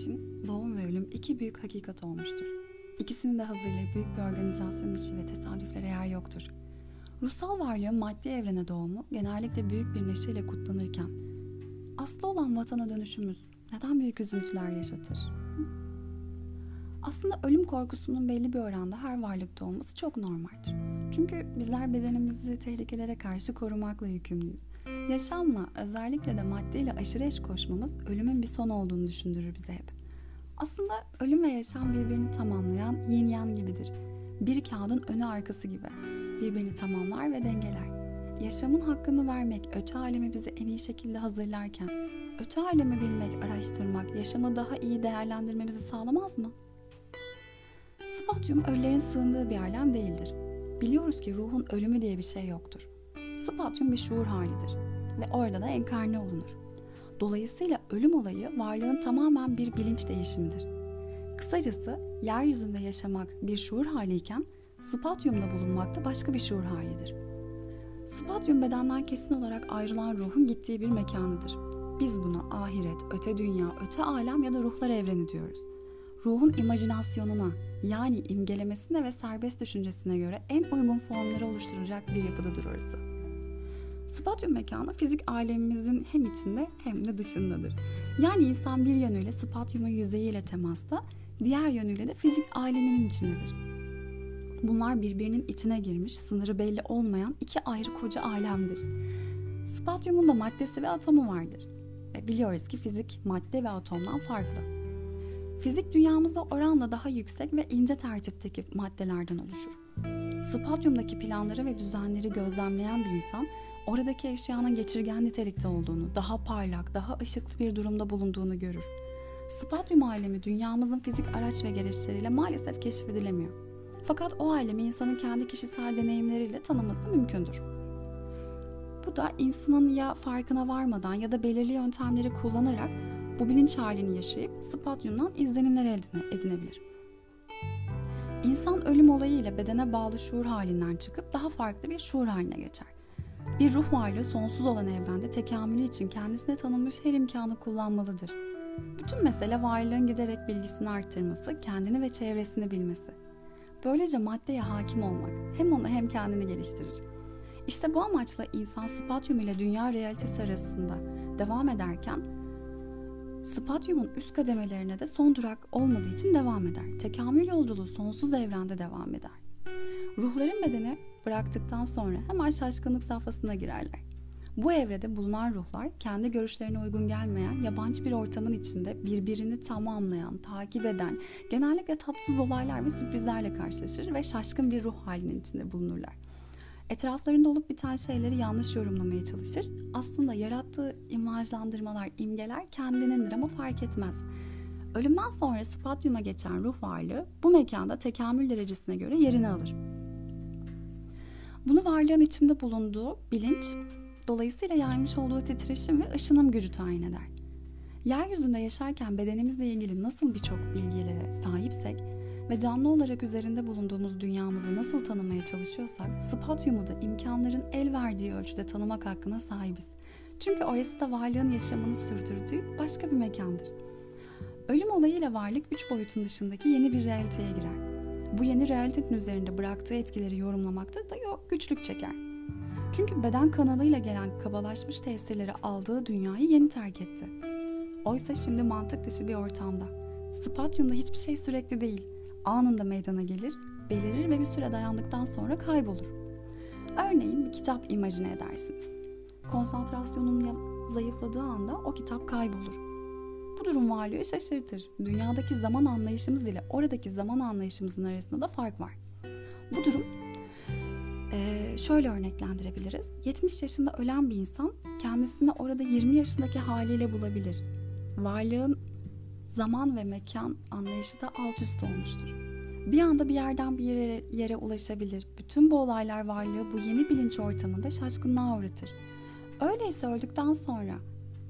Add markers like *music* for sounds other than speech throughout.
için doğum ve ölüm iki büyük hakikat olmuştur. İkisini de hazırlayıp büyük bir organizasyon işi ve tesadüflere yer yoktur. Ruhsal varlığın maddi evrene doğumu genellikle büyük bir neşeyle kutlanırken aslı olan vatana dönüşümüz neden büyük üzüntüler yaşatır? Aslında ölüm korkusunun belli bir oranda her varlıkta olması çok normaldir. Çünkü bizler bedenimizi tehlikelere karşı korumakla yükümlüyüz. Yaşamla, özellikle de maddeyle aşırı eş koşmamız ölümün bir son olduğunu düşündürür bize hep. Aslında ölüm ve yaşam birbirini tamamlayan yin yang gibidir. Bir kağıdın önü arkası gibi. Birbirini tamamlar ve dengeler. Yaşamın hakkını vermek, öte alemi bizi en iyi şekilde hazırlarken, öte alemi bilmek, araştırmak, yaşamı daha iyi değerlendirmemizi sağlamaz mı? Spatyum ölülerin sığındığı bir alem değildir. Biliyoruz ki ruhun ölümü diye bir şey yoktur. Spatyum bir şuur halidir ve orada da enkarne olunur. Dolayısıyla ölüm olayı varlığın tamamen bir bilinç değişimidir. Kısacası yeryüzünde yaşamak bir şuur haliyken spatyumda bulunmak da başka bir şuur halidir. Spatyum bedenden kesin olarak ayrılan ruhun gittiği bir mekanıdır. Biz buna ahiret, öte dünya, öte alem ya da ruhlar evreni diyoruz. Ruhun imajinasyonuna yani imgelemesine ve serbest düşüncesine göre en uygun formları oluşturacak bir yapıdadır orası. Spatyum mekanı fizik alemimizin hem içinde hem de dışındadır. Yani insan bir yönüyle spatyumun yüzeyiyle temasta, diğer yönüyle de fizik aleminin içindedir. Bunlar birbirinin içine girmiş, sınırı belli olmayan iki ayrı koca alemdir. Spatyumun da maddesi ve atomu vardır. Ve biliyoruz ki fizik madde ve atomdan farklı. Fizik dünyamızda oranla daha yüksek ve ince tertipteki maddelerden oluşur. Spatyumdaki planları ve düzenleri gözlemleyen bir insan oradaki eşyanın geçirgen nitelikte olduğunu, daha parlak, daha ışıklı bir durumda bulunduğunu görür. Spatyum alemi dünyamızın fizik araç ve gereçleriyle maalesef keşfedilemiyor. Fakat o alemi insanın kendi kişisel deneyimleriyle tanıması mümkündür. Bu da insanın ya farkına varmadan ya da belirli yöntemleri kullanarak bu bilinç halini yaşayıp spatyumdan izlenimler elde edinebilir. İnsan ölüm olayıyla bedene bağlı şuur halinden çıkıp daha farklı bir şuur haline geçer. Bir ruh varlığı sonsuz olan evrende tekamülü için kendisine tanınmış her imkanı kullanmalıdır. Bütün mesele varlığın giderek bilgisini arttırması, kendini ve çevresini bilmesi. Böylece maddeye hakim olmak hem onu hem kendini geliştirir. İşte bu amaçla insan spatyum ile dünya realitesi arasında devam ederken spatyumun üst kademelerine de son durak olmadığı için devam eder. Tekamül yolculuğu sonsuz evrende devam eder. Ruhların bedeni bıraktıktan sonra hemen şaşkınlık safhasına girerler. Bu evrede bulunan ruhlar kendi görüşlerine uygun gelmeyen yabancı bir ortamın içinde birbirini tamamlayan, takip eden, genellikle tatsız olaylar ve sürprizlerle karşılaşır ve şaşkın bir ruh halinin içinde bulunurlar. Etraflarında olup biten şeyleri yanlış yorumlamaya çalışır. Aslında yarattığı imajlandırmalar, imgeler kendinindir ama fark etmez. Ölümden sonra spatyuma geçen ruh varlığı bu mekanda tekamül derecesine göre yerini alır. Bunu varlığın içinde bulunduğu bilinç, dolayısıyla yaymış olduğu titreşim ve ışınım gücü tayin eder. Yeryüzünde yaşarken bedenimizle ilgili nasıl birçok bilgilere sahipsek ve canlı olarak üzerinde bulunduğumuz dünyamızı nasıl tanımaya çalışıyorsak, spatyumu da imkanların el verdiği ölçüde tanımak hakkına sahibiz. Çünkü orası da varlığın yaşamını sürdürdüğü başka bir mekandır. Ölüm olayıyla varlık üç boyutun dışındaki yeni bir realiteye girer. Bu yeni realitenin üzerinde bıraktığı etkileri yorumlamakta da yok güçlük çeker. Çünkü beden kanalıyla gelen kabalaşmış tesirleri aldığı dünyayı yeni terk etti. Oysa şimdi mantık dışı bir ortamda. Spatyumda hiçbir şey sürekli değil. Anında meydana gelir, belirir ve bir süre dayandıktan sonra kaybolur. Örneğin bir kitap imajine edersiniz. Konsantrasyonun zayıfladığı anda o kitap kaybolur. Durum varlığı şaşırtır. Dünyadaki zaman anlayışımız ile oradaki zaman anlayışımızın arasında da fark var. Bu durum şöyle örneklendirebiliriz. 70 yaşında ölen bir insan kendisini orada 20 yaşındaki haliyle bulabilir. Varlığın zaman ve mekan anlayışı da alt üst olmuştur. Bir anda bir yerden bir yere, yere ulaşabilir. Bütün bu olaylar varlığı bu yeni bilinç ortamında şaşkınlığa uğratır. Öyleyse öldükten sonra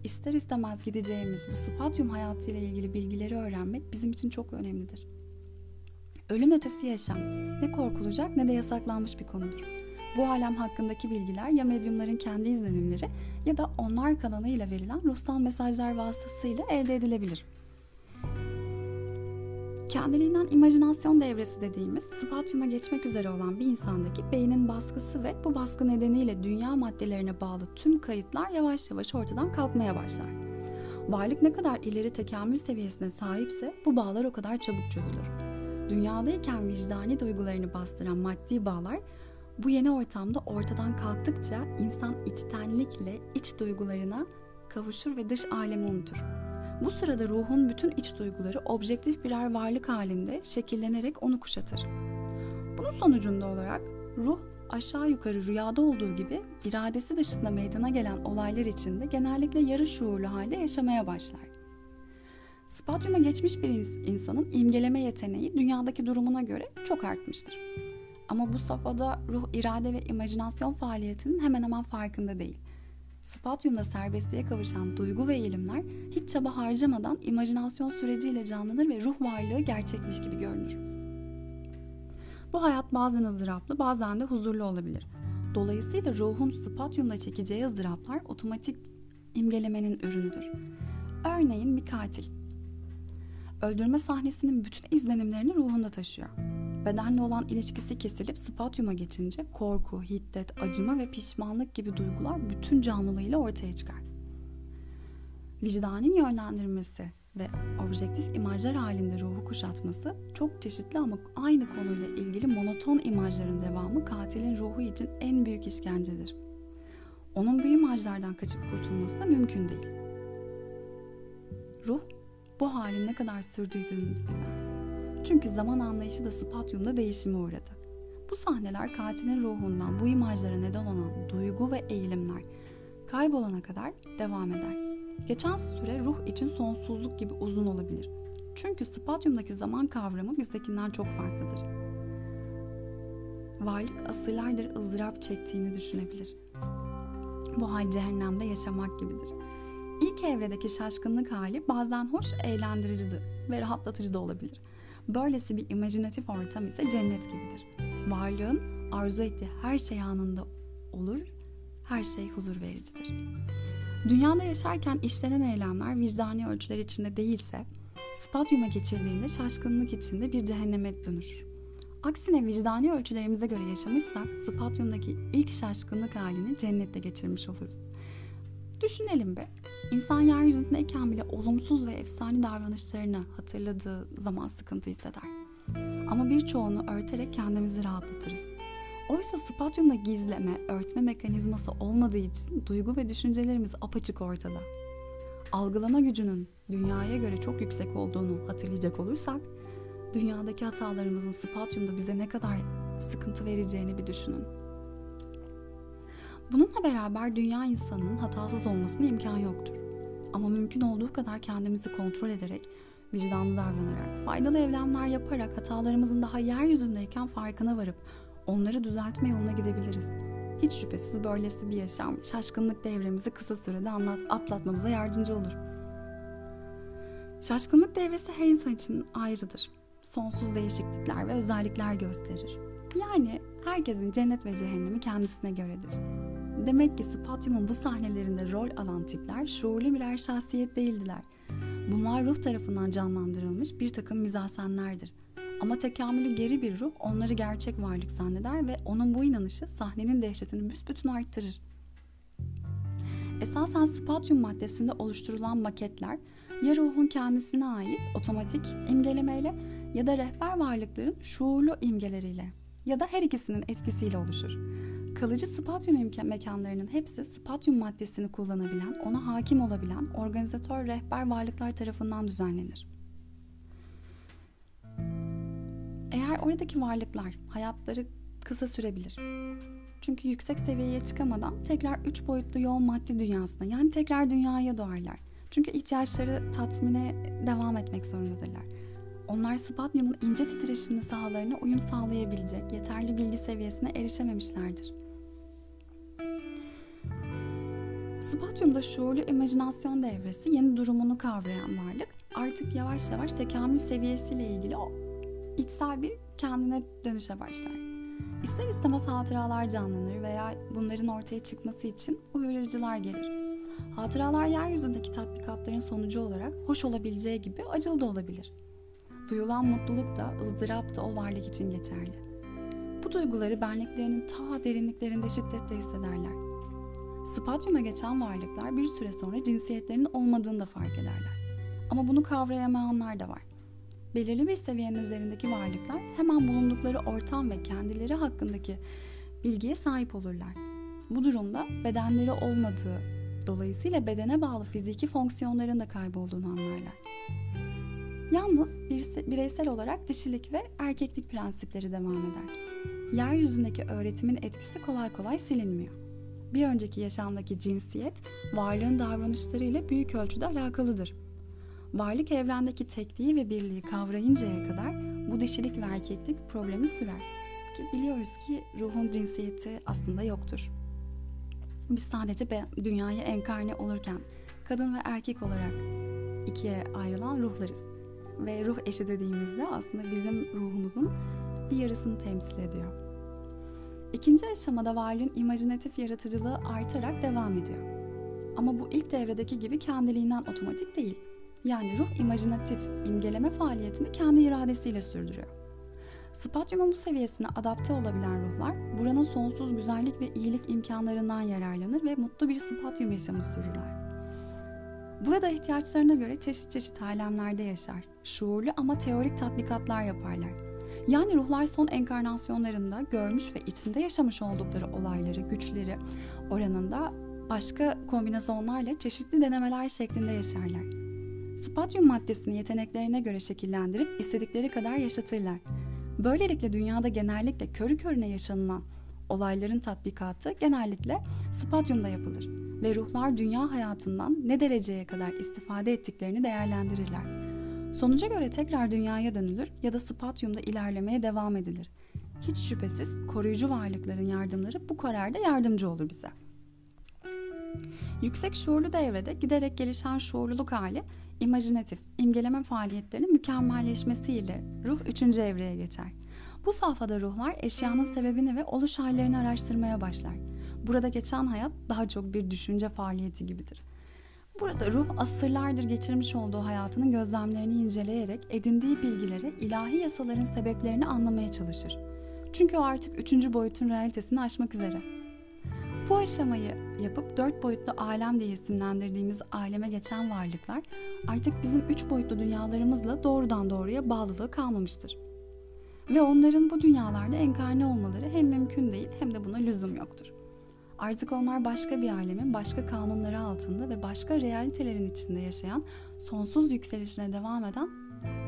ister istemez gideceğimiz bu spatyum hayatıyla ilgili bilgileri öğrenmek bizim için çok önemlidir. Ölüm ötesi yaşam ne korkulacak ne de yasaklanmış bir konudur. Bu alem hakkındaki bilgiler ya medyumların kendi izlenimleri ya da onlar kanalıyla verilen ruhsal mesajlar vasıtasıyla elde edilebilir. Kendiliğinden imajinasyon devresi dediğimiz spatyuma geçmek üzere olan bir insandaki beynin baskısı ve bu baskı nedeniyle dünya maddelerine bağlı tüm kayıtlar yavaş yavaş ortadan kalkmaya başlar. Varlık ne kadar ileri tekamül seviyesine sahipse bu bağlar o kadar çabuk çözülür. Dünyadayken vicdani duygularını bastıran maddi bağlar bu yeni ortamda ortadan kalktıkça insan içtenlikle iç duygularına kavuşur ve dış alemi unutur. Bu sırada ruhun bütün iç duyguları objektif birer varlık halinde şekillenerek onu kuşatır. Bunun sonucunda olarak ruh aşağı yukarı rüyada olduğu gibi iradesi dışında meydana gelen olaylar içinde genellikle yarı şuurlu halde yaşamaya başlar. Spadyuma geçmiş bir insanın imgeleme yeteneği dünyadaki durumuna göre çok artmıştır. Ama bu safhada ruh irade ve imajinasyon faaliyetinin hemen hemen farkında değil. Spadyumda serbestliğe kavuşan duygu ve eğilimler hiç çaba harcamadan imajinasyon süreciyle canlanır ve ruh varlığı gerçekmiş gibi görünür. Bu hayat bazen ızdıraplı bazen de huzurlu olabilir. Dolayısıyla ruhun spadyumda çekeceği ızdıraplar otomatik imgelemenin ürünüdür. Örneğin bir katil. Öldürme sahnesinin bütün izlenimlerini ruhunda taşıyor. Bedenle olan ilişkisi kesilip spatyuma geçince korku, hiddet, acıma ve pişmanlık gibi duygular bütün canlılığıyla ortaya çıkar. Vicdanın yönlendirmesi ve objektif imajlar halinde ruhu kuşatması çok çeşitli ama aynı konuyla ilgili monoton imajların devamı katilin ruhu için en büyük işkencedir. Onun bu imajlardan kaçıp kurtulması da mümkün değil. Ruh bu halin ne kadar sürdüğünü bilmez. Çünkü zaman anlayışı da spatyumda değişime uğradı. Bu sahneler katilin ruhundan bu imajlara neden olan duygu ve eğilimler kaybolana kadar devam eder. Geçen süre ruh için sonsuzluk gibi uzun olabilir. Çünkü spatyumdaki zaman kavramı bizdekinden çok farklıdır. Varlık asırlardır ızdırap çektiğini düşünebilir. Bu hal cehennemde yaşamak gibidir. İlk evredeki şaşkınlık hali bazen hoş, eğlendirici ve rahatlatıcı da olabilir. Böylesi bir imajinatif ortam ise cennet gibidir. Varlığın arzu ettiği her şey anında olur, her şey huzur vericidir. Dünyada yaşarken işlenen eylemler vicdani ölçüler içinde değilse, spadyuma geçildiğinde şaşkınlık içinde bir cehenneme dönüşür. Aksine vicdani ölçülerimize göre yaşamışsak, spadyumdaki ilk şaşkınlık halini cennette geçirmiş oluruz. Düşünelim be. İnsan yeryüzündeyken bile olumsuz ve efsane davranışlarını hatırladığı zaman sıkıntı hisseder. Ama birçoğunu örterek kendimizi rahatlatırız. Oysa spatyumda gizleme, örtme mekanizması olmadığı için duygu ve düşüncelerimiz apaçık ortada. Algılama gücünün dünyaya göre çok yüksek olduğunu hatırlayacak olursak, dünyadaki hatalarımızın spatyumda bize ne kadar sıkıntı vereceğini bir düşünün. Bununla beraber dünya insanının hatasız olmasına imkan yoktur. Ama mümkün olduğu kadar kendimizi kontrol ederek, vicdanlı davranarak, faydalı evlemler yaparak hatalarımızın daha yeryüzündeyken farkına varıp onları düzeltme yoluna gidebiliriz. Hiç şüphesiz böylesi bir yaşam şaşkınlık devremizi kısa sürede anlat, atlatmamıza yardımcı olur. Şaşkınlık devresi her insan için ayrıdır. Sonsuz değişiklikler ve özellikler gösterir. Yani herkesin cennet ve cehennemi kendisine göredir. Demek ki Spatyum'un bu sahnelerinde rol alan tipler şuurlu birer şahsiyet değildiler. Bunlar ruh tarafından canlandırılmış bir takım mizasenlerdir. Ama tekamülü geri bir ruh onları gerçek varlık zanneder ve onun bu inanışı sahnenin dehşetini büsbütün arttırır. Esasen spatyum maddesinde oluşturulan maketler ya ruhun kendisine ait otomatik imgelemeyle ya da rehber varlıkların şuurlu imgeleriyle ya da her ikisinin etkisiyle oluşur. Kalıcı spatyum mekanlarının hepsi spatyum maddesini kullanabilen, ona hakim olabilen organizatör rehber varlıklar tarafından düzenlenir. Eğer oradaki varlıklar hayatları kısa sürebilir. Çünkü yüksek seviyeye çıkamadan tekrar üç boyutlu yoğun maddi dünyasına yani tekrar dünyaya doğarlar. Çünkü ihtiyaçları tatmine devam etmek zorundadırlar. Onlar spadyumun ince titreşimli sahalarına uyum sağlayabilecek yeterli bilgi seviyesine erişememişlerdir. Spadyumda şuurlu imajinasyon devresi yeni durumunu kavrayan varlık artık yavaş yavaş tekamül seviyesiyle ilgili o içsel bir kendine dönüşe başlar. İster istemez hatıralar canlanır veya bunların ortaya çıkması için uyarıcılar gelir. Hatıralar yeryüzündeki tatbikatların sonucu olarak hoş olabileceği gibi acılı da olabilir. Duyulan mutluluk da ızdırap da o varlık için geçerli. Bu duyguları benliklerinin ta derinliklerinde şiddetle hissederler. Spatyuma geçen varlıklar bir süre sonra cinsiyetlerinin olmadığını da fark ederler. Ama bunu kavrayamayanlar da var. Belirli bir seviyenin üzerindeki varlıklar hemen bulundukları ortam ve kendileri hakkındaki bilgiye sahip olurlar. Bu durumda bedenleri olmadığı, dolayısıyla bedene bağlı fiziki fonksiyonların da kaybolduğunu anlarlar. Yalnız bireysel olarak dişilik ve erkeklik prensipleri devam eder. Yeryüzündeki öğretimin etkisi kolay kolay silinmiyor. Bir önceki yaşamdaki cinsiyet, varlığın davranışları ile büyük ölçüde alakalıdır. Varlık evrendeki tekliği ve birliği kavrayıncaya kadar bu dişilik ve erkeklik problemi sürer. Ki biliyoruz ki ruhun cinsiyeti aslında yoktur. Biz sadece dünyaya enkarne olurken kadın ve erkek olarak ikiye ayrılan ruhlarız. Ve ruh eşi dediğimizde aslında bizim ruhumuzun bir yarısını temsil ediyor. İkinci aşamada varlığın imajinatif yaratıcılığı artarak devam ediyor. Ama bu ilk devredeki gibi kendiliğinden otomatik değil. Yani ruh imajinatif, imgeleme faaliyetini kendi iradesiyle sürdürüyor. Spatyumun bu seviyesine adapte olabilen ruhlar, buranın sonsuz güzellik ve iyilik imkanlarından yararlanır ve mutlu bir spatyum yaşamı sürürler. Burada ihtiyaçlarına göre çeşit çeşit alemlerde yaşar. Şuurlu ama teorik tatbikatlar yaparlar. Yani ruhlar son enkarnasyonlarında görmüş ve içinde yaşamış oldukları olayları, güçleri oranında başka kombinasyonlarla çeşitli denemeler şeklinde yaşarlar. Spatyum maddesini yeteneklerine göre şekillendirip istedikleri kadar yaşatırlar. Böylelikle dünyada genellikle körü körüne yaşanılan olayların tatbikatı genellikle spatyumda yapılır ve ruhlar dünya hayatından ne dereceye kadar istifade ettiklerini değerlendirirler. Sonuca göre tekrar dünyaya dönülür ya da spatyumda ilerlemeye devam edilir. Hiç şüphesiz koruyucu varlıkların yardımları bu kararda yardımcı olur bize. Yüksek şuurlu devrede giderek gelişen şuurluluk hali imajinatif, imgeleme faaliyetlerinin mükemmelleşmesiyle ruh üçüncü evreye geçer. Bu safhada ruhlar eşyanın sebebini ve oluş hallerini araştırmaya başlar. Burada geçen hayat daha çok bir düşünce faaliyeti gibidir. Burada ruh asırlardır geçirmiş olduğu hayatının gözlemlerini inceleyerek edindiği bilgileri, ilahi yasaların sebeplerini anlamaya çalışır. Çünkü o artık üçüncü boyutun realitesini aşmak üzere. Bu aşamayı yapıp dört boyutlu alem diye isimlendirdiğimiz aleme geçen varlıklar artık bizim üç boyutlu dünyalarımızla doğrudan doğruya bağlılığı kalmamıştır. Ve onların bu dünyalarda enkarne olmaları hem mümkün değil hem de buna lüzum yoktur. Artık onlar başka bir alemin başka kanunları altında ve başka realitelerin içinde yaşayan, sonsuz yükselişine devam eden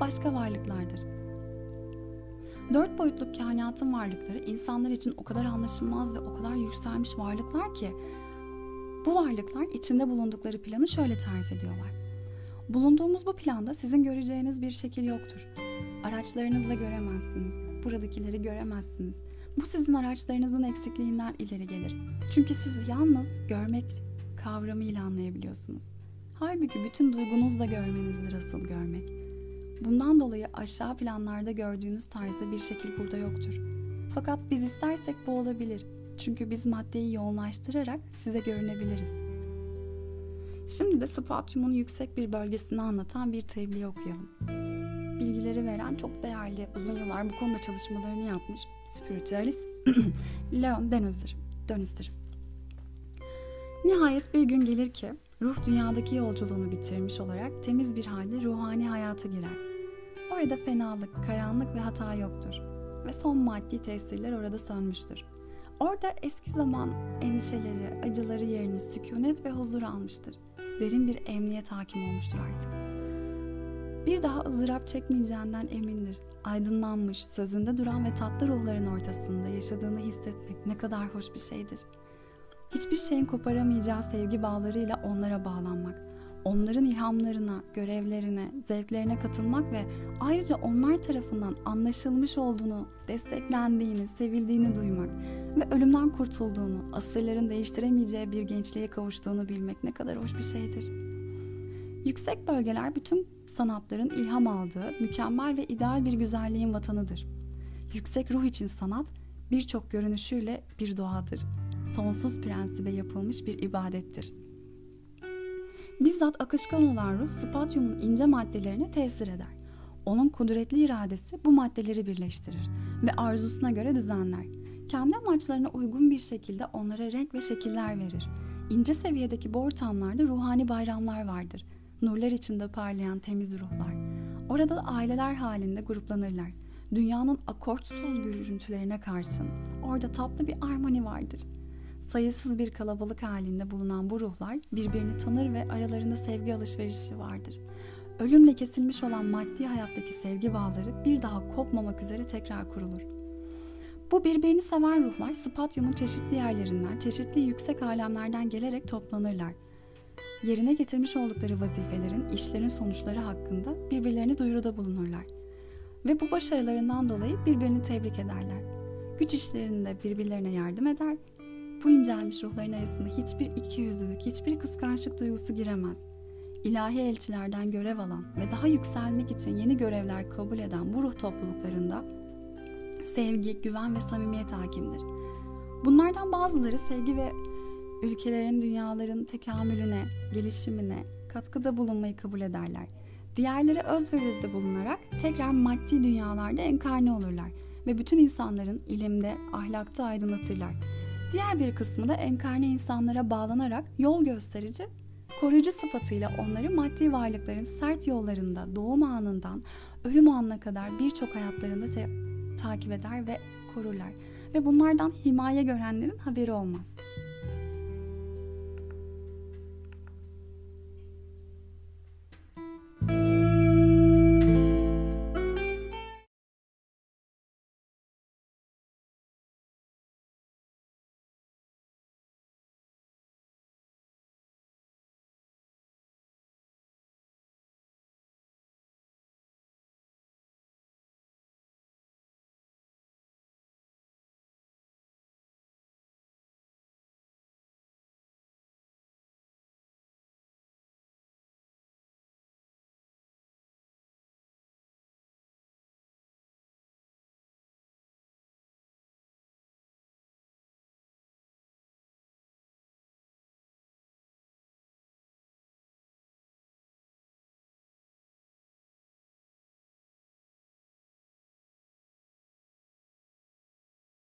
başka varlıklardır. Dört boyutlu kainatın varlıkları insanlar için o kadar anlaşılmaz ve o kadar yükselmiş varlıklar ki bu varlıklar içinde bulundukları planı şöyle tarif ediyorlar. Bulunduğumuz bu planda sizin göreceğiniz bir şekil yoktur. Araçlarınızla göremezsiniz. Buradakileri göremezsiniz. Bu sizin araçlarınızın eksikliğinden ileri gelir. Çünkü siz yalnız görmek kavramıyla anlayabiliyorsunuz. Halbuki bütün duygunuzla görmenizdir asıl görmek. Bundan dolayı aşağı planlarda gördüğünüz tarzda bir şekil burada yoktur. Fakat biz istersek bu olabilir. Çünkü biz maddeyi yoğunlaştırarak size görünebiliriz. Şimdi de spatyumun yüksek bir bölgesini anlatan bir tebliğ okuyalım. Bilgileri veren çok değerli, uzun yıllar bu konuda çalışmalarını yapmış spiritüalist *clears throat* Leon Deniz'dir. Deniz'dir. Nihayet bir gün gelir ki ruh dünyadaki yolculuğunu bitirmiş olarak temiz bir halde ruhani hayata girer. Orada fenalık, karanlık ve hata yoktur ve son maddi tesirler orada sönmüştür. Orada eski zaman endişeleri, acıları yerini sükunet ve huzur almıştır. Derin bir emniyet hakim olmuştur artık. Bir daha ızdırap çekmeyeceğinden emindir. Aydınlanmış, sözünde duran ve tatlı ruhların ortasında yaşadığını hissetmek ne kadar hoş bir şeydir. Hiçbir şeyin koparamayacağı sevgi bağlarıyla onlara bağlanmak, onların ilhamlarına, görevlerine, zevklerine katılmak ve ayrıca onlar tarafından anlaşılmış olduğunu, desteklendiğini, sevildiğini duymak ve ölümden kurtulduğunu, asırların değiştiremeyeceği bir gençliğe kavuştuğunu bilmek ne kadar hoş bir şeydir.'' Yüksek bölgeler bütün sanatların ilham aldığı mükemmel ve ideal bir güzelliğin vatanıdır. Yüksek ruh için sanat birçok görünüşüyle bir doğadır. Sonsuz prensibe yapılmış bir ibadettir. Bizzat akışkan olan ruh spatyumun ince maddelerine tesir eder. Onun kudretli iradesi bu maddeleri birleştirir ve arzusuna göre düzenler. Kendi amaçlarına uygun bir şekilde onlara renk ve şekiller verir. İnce seviyedeki bu ortamlarda ruhani bayramlar vardır. Nurlar içinde parlayan temiz ruhlar. Orada da aileler halinde gruplanırlar. Dünyanın akortsuz gürültülerine karşın orada tatlı bir armoni vardır. Sayısız bir kalabalık halinde bulunan bu ruhlar birbirini tanır ve aralarında sevgi alışverişi vardır. Ölümle kesilmiş olan maddi hayattaki sevgi bağları bir daha kopmamak üzere tekrar kurulur. Bu birbirini seven ruhlar Spatyum'un çeşitli yerlerinden, çeşitli yüksek alemlerden gelerek toplanırlar. Yerine getirmiş oldukları vazifelerin, işlerin sonuçları hakkında birbirlerini duyuruda bulunurlar. Ve bu başarılarından dolayı birbirini tebrik ederler. Güç işlerinde birbirlerine yardım eder. Bu incelmiş ruhların arasında hiçbir ikiyüzlülük, hiçbir kıskançlık duygusu giremez. İlahi elçilerden görev alan ve daha yükselmek için yeni görevler kabul eden bu ruh topluluklarında sevgi, güven ve samimiyet hakimdir. Bunlardan bazıları sevgi ve ülkelerin, dünyaların tekamülüne, gelişimine katkıda bulunmayı kabul ederler. Diğerleri özveride bulunarak tekrar maddi dünyalarda enkarne olurlar ve bütün insanların ilimde, ahlakta aydınlatırlar. Diğer bir kısmı da enkarne insanlara bağlanarak yol gösterici, koruyucu sıfatıyla onları maddi varlıkların sert yollarında doğum anından ölüm anına kadar birçok hayatlarında te- takip eder ve korurlar. Ve bunlardan himaye görenlerin haberi olmaz.